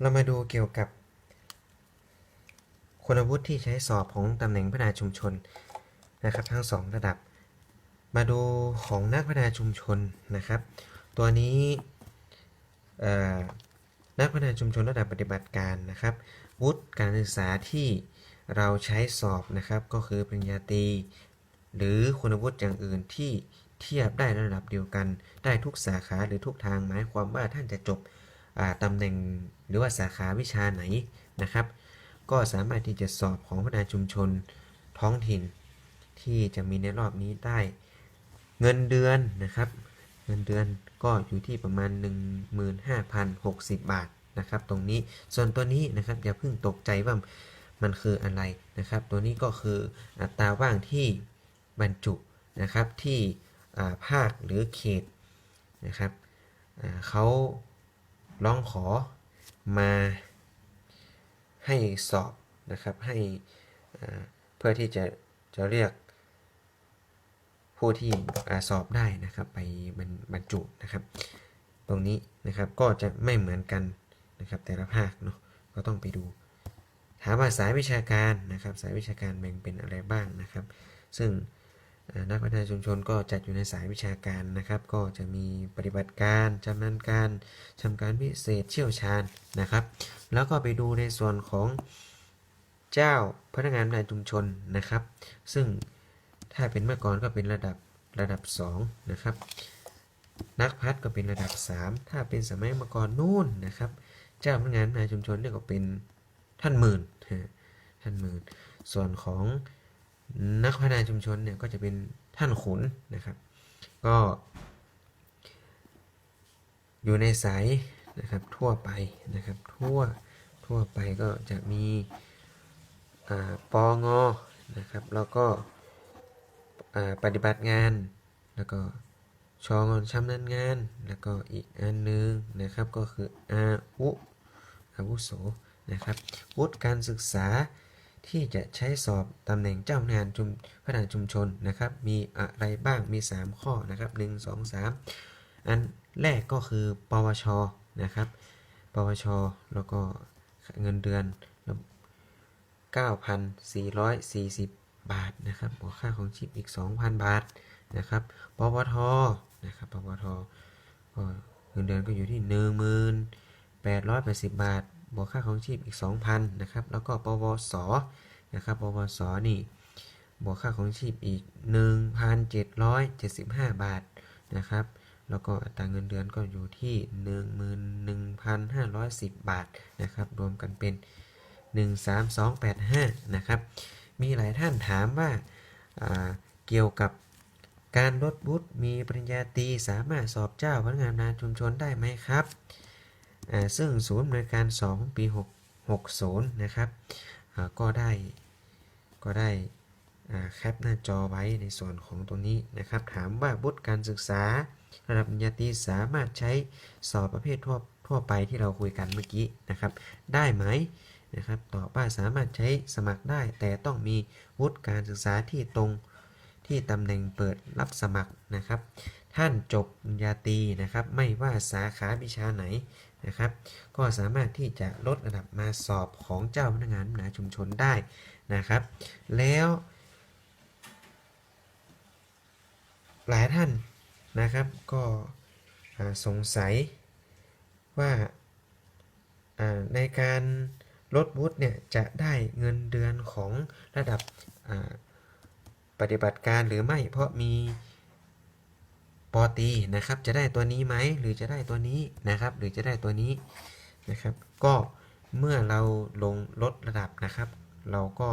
เรามาดูเกี่ยวกับ คุณวุฒิที่ใช้สอบของตำแหน่งพัฒนาชุมชนนะครับ ทั้งสองระดับ มาดูของนักพัฒนาชุมชนนะครับ ตัวนี้นักพัฒนาชุมชนระดับปฏิบัติการนะครับ วุฒิการศึกษาที่เราใช้สอบนะครับ ก็คือปริญญาตรีหรือคุณวุฒิอย่างอื่นที่เทียบได้ระดับเดียวกัน ได้ทุกสาขาหรือทุกทางหมายความว่าท่านจะจบ ตำแหน่งหรือว่าสาขาวิชาไหนนะครับ ก็สามารถที่จะสอบของพัฒนาชุมชนท้องถิ่น ที่จะมีในรอบนี้ได้เงินเดือนนะครับ เงินเดือนก็อยู่ที่ประมาณ 15,060 บาทนะครับ ตรงนี้ส่วนตัวนี้นะครับอย่าเพิ่งตกใจว่ามันคืออะไรนะครับ ตัวนี้ก็คืออัตราว่างที่บรรจุนะครับที่ภาคหรือเขตนะครับเขา ร้องขอมาให้สอบนะครับ ให้เพื่อที่จะจะเรียกผู้ที่อสอบได้นะครับไปบรรจุนะครับ ตรงนี้นะครับก็จะไม่เหมือนกันนะครับแต่ละภาคเนาะก็ต้องไปดู ถามว่าสายวิชาการนะครับ สายวิชาการแบ่งเป็นอะไรบ้างนะครับ ซึ่ง นักพัฒนาชุมชนก็จัดอยู่ในสายวิชาการนะครับ ก็จะมีปฏิบัติการชำนาญการชำการพิเศษเชี่ยวชาญนะครับ แล้วก็ไปดูในส่วนของเจ้าพนักงานพัฒนาชุมชนนะครับ ซึ่งถ้าเป็นเมื่อก่อนก็เป็นระดับระดับ 2 นะครับ นักพัฒก็เป็นระดับ 3 ถ้าเป็นสมัยเมื่อก่อนนู่นนะครับ เจ้าพนักงานพัฒนาชุมชนเนี่ยก็เป็นท่านหมื่นท่านหมื่นส่วนของ นักพัฒนาชุมชนเนี่ยก็จะเป็นท่านขุนนะครับ ก็ อยู่ในสายนะครับทั่วไปนะครับทั่วทั่วไปก็จะมีปองอนะครับแล้วก็ปฏิบัติงานแล้วก็ชองอนชำนาญงาน แล้วก็อีกอันหนึงนะครับก็คืออาวุอาวุโสนะครับวุฒิการศึกษา ที่จะใช้สอบตำแหน่งเจ้าพนักงานชุมพัฒนาชุมชนนะครับ มีอะไรบ้างมี 3 ข้อนะครับ 1 2 3 อันแรกก็คือปวชนะครับ ปวช แล้วก็เงินเดือน 9,440 บาทนะครับบวกค่าของชีพอีก 2,000 บาทนะครับ ปวทนะครับ ปวทก็เงินเดือนก็อยู่ที่ 1880 บาท บวกค่าของชีพอีก 2,000นะครับ แล้วก็ปวสนะครับ ปวสนี่ บวกค่าของชีพอีก 1,775 บาทนะครับ แล้วก็อัตราเงินเดือนก็อยู่ที่ 11,510 บาทนะครับ รวมกันเป็น 13285 นะครับ มีหลายท่านถามว่าาเกี่ยวกับการลดบุตรมีปริญญาตรีสามารถสอบเจ้าพนักงานนาชุมชนได้ไหมครับ ซึ่งศูนย์บริการ2ของปี 6 60 นะครับก็ได้ก็ได้แคปหน้าจอไว้ในส่วนของตรงนี้นะครับ ถามว่าบุตรการศึกษา ระดับปริญญาตรีสามารถใช้สอบประเภททั่วทั่วไปที่เราคุยกันเมื่อกี้นะครับ ได้ไหมนะครับตอบว่าสามารถใช้สมัครได้ แต่ต้องมีวุฒิการศึกษาที่ตรงที่ตำแหน่งเปิดรับสมัครนะครับ ท่านจบปริญญาตรีนะครับ ไม่ว่าสาขาวิชาไหน นะครับ ก็สามารถที่จะลดระดับมาสอบของเจ้าพนักงานพัฒนาชุมชนได้นะครับ แล้ว หลายท่านนะครับก็สงสัยว่าในการลดวุฒิเนี่ยจะได้เงินเดือนของระดับปฏิบัติการหรือไม่เพราะมี ปอตีนะครับจะได้ตัวนี้ไหมหรือจะได้ตัวนี้นะครับ หรือจะได้ตัวนี้นะครับ ก็เมื่อเราลงลดระดับนะครับ เราก็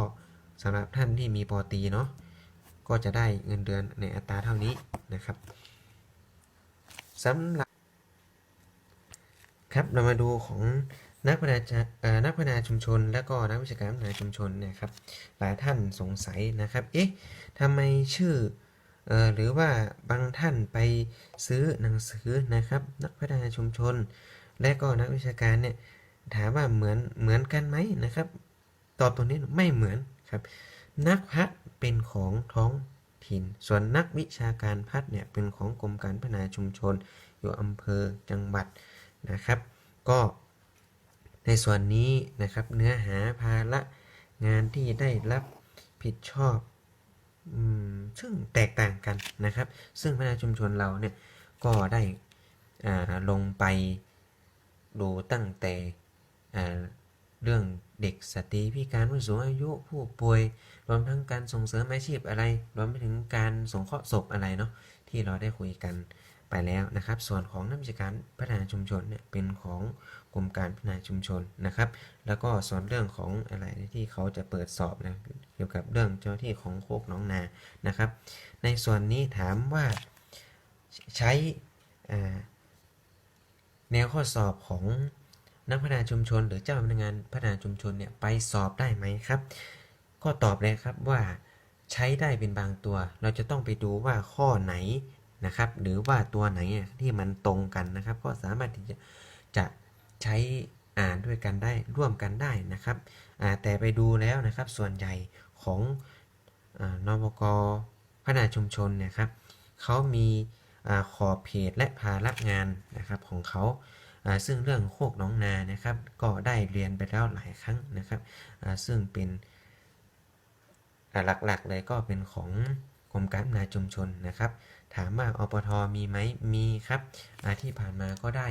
สำหรับท่านที่มีปอตีเนาะก็จะได้เงินเดือนในอัตราเท่านี้นะครับสำหรับครับเรามาดูของนักพัฒนานักพัฒนาชุมชน และก็นักวิชาการพัฒนาชุมชนนี่ยครับหลายท่านสงสัยนะครับเอ๊ะทำไมชื่อ หรือว่าบางท่านไปซื้อหนังสือนะครับ นักพัฒนาชุมชน และก็นักวิชาการเนี่ยถามว่าเหมือนเหมือนกันไหมนะครับ ตอบตรงนี้ไม่เหมือนครับ นักพัฒเป็นของท้องถิ่น ส่วนนักวิชาการพัฒน์เนี่ยเป็นของกรมการพัฒนาชุมชน อยู่อำเภอจังหวัดนะครับ ก็ในส่วนนี้นะครับเนื้อหาภาระงานที่ได้รับผิดชอบ ซึ่งแตกต่างกันนะครับ ซึ่งพัฒนาชุมชนเราเนี่ยก็ได้ลงไปดูตั้งแต่เรื่องเด็กสตรีพิการผู้สูงอายุผู้ป่วย รวมทั้งการส่งเสริมอาชีพอะไร รวมไปถึงการสงเคราะห์ศพอะไรเนาะที่เราได้คุยกัน ไปแล้วนะครับ ส่วนของนักวิชาการพัฒนาชุมชนเนี่ยเป็นของกรมการพัฒนาชุมชนนะครับ แล้วก็ส่วนเรื่องของอะไรที่เขาจะเปิดสอบนะเกี่ยวกับเรื่องเจ้าที่ของโคกน้องนานะครับ ในส่วนนี้ถามว่าใช้แนวข้อสอบของนักพัฒนาชุมชน หรือเจ้าพนักงานพัฒนาชุมชนเนี่ยไปสอบได้ไหมครับ ก็ตอบเลยครับว่าใช้ได้เป็นบางตัว เราจะต้องไปดูว่าข้อไหน นะครับ หรือว่าตัวไหนที่มันตรงกันนะครับ ก็สามารถที่จะจะใช้อ่านด้วยกันได้ร่วมกันได้นะครับแต่ไปดูแล้วนะครับส่วนใหญ่ของอนบกพัฒนาชุมชนนี่ยครับเขามีอขอบเขตและภาระงานนะครับของเขาซึ่งเรื่องโคกน้องนานะครับ ก็ได้เรียนไปแล้วหลายครั้งนะครับซึ่งเป็นหลักๆเลยก็เป็นของ กรมการพัฒนาชุมชนนะครับ ถามว่าอปทมีไหมมีครับอาที่ผ่านมาก็ได้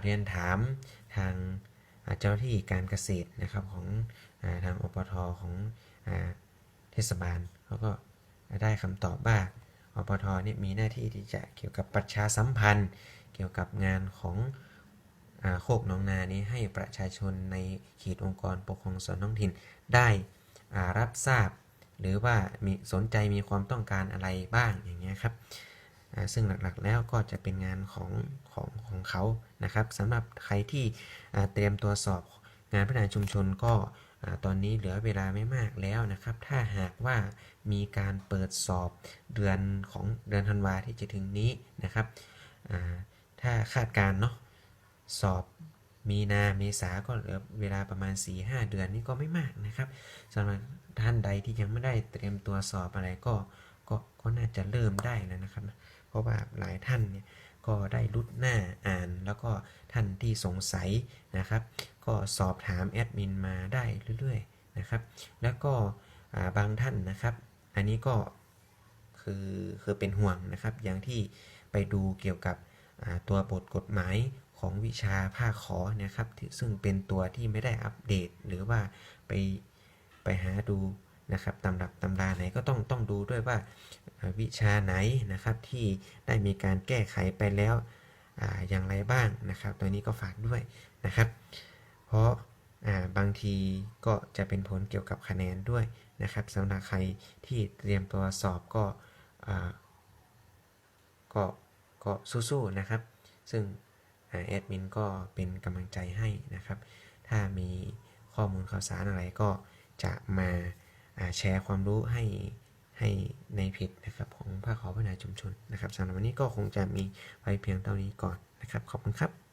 เรียนถามทางเจ้าหน้าที่การเกษตรนะครับของอทางอปทของอเทศบาลเขาก็ได้คำตอบว่าอปทเนี่ยมีหน้าที่ที่จะเกี่ยวกับประชาสัมพันธ์ เกี่ยวกับงานของอโคกหนองนานี้ให้ประชาชนในเขตองค์กรปกครองส่วนท้องถิ่นได้รับทราบ หรือว่ามีสนใจมีความต้องการอะไรบ้างอย่างเงี้ยครับซึ่งหลักๆแล้วก็จะเป็นงานของของของเขานะครับสำหรับใครที่เตรียมตัวสอบงานพัฒนาชุมชนก็ตอนนี้เหลือเวลาไม่มากแล้วนะครับ ถ้าหากว่ามีการเปิดสอบเดือนของเดือนธันวาที่จะถึงนี้นะครับถ้าคาดการณ์เนาะสอบ มีนาเมษาก็เหลือเวลาประมาณ 4-5 เดือนนี่ก็ไม่มากนะครับสำหรับท่านใดที่ยังไม่ได้เตรียมตัวสอบอะไรก็ก็ก็น่าจะเริ่มได้แล้วนะครับ เพราะว่าหลายท่านเนี่ยก็ได้รุดหน้าอ่าน แล้วก็ท่านที่สงสัยนะครับ ก็สอบถามแอดมินมาได้เรื่อยๆนะครับ แล้วก็าบางท่านนะครับ อันนี้ก็คือคือเป็นห่วงนะครับ อย่างที่ไปดูเกี่ยวกับตัวบทกฎหมาย ของวิชาภาคขอนะครับซึ่งเป็นตัวที่ไม่ได้อัปเดต หรือว่าไปไปหาดูนะครับตำรับตำราไหนก็ต้องต้องดูด้วยว่าวิชาไหนนะครับที่ได้มีการแก้ไขไปแล้วออย่างไรบ้างนะครับ ตัวนี้ก็ฝากด้วยนะครับ เพราะาบางทีก็จะเป็นผลเกี่ยวกับคะแนนด้วยนะครับสำหรับใครที่เตรียมตัวสอบก็ก็ก็สู้ๆนะครับ ซึ่ง แอดมินก็เป็นกำลังใจให้นะครับ ถ้ามีข้อมูลข่าวสารอะไรก็จะมาแชร์ความรู้ให้ให้ในเพจนะครับของภาคขอพัฒนาชุมชนนะครับสำหรับวันนี้ก็คงจะมีไว้เพียงเท่านี้ก่อนนะครับ ขอบคุณครับ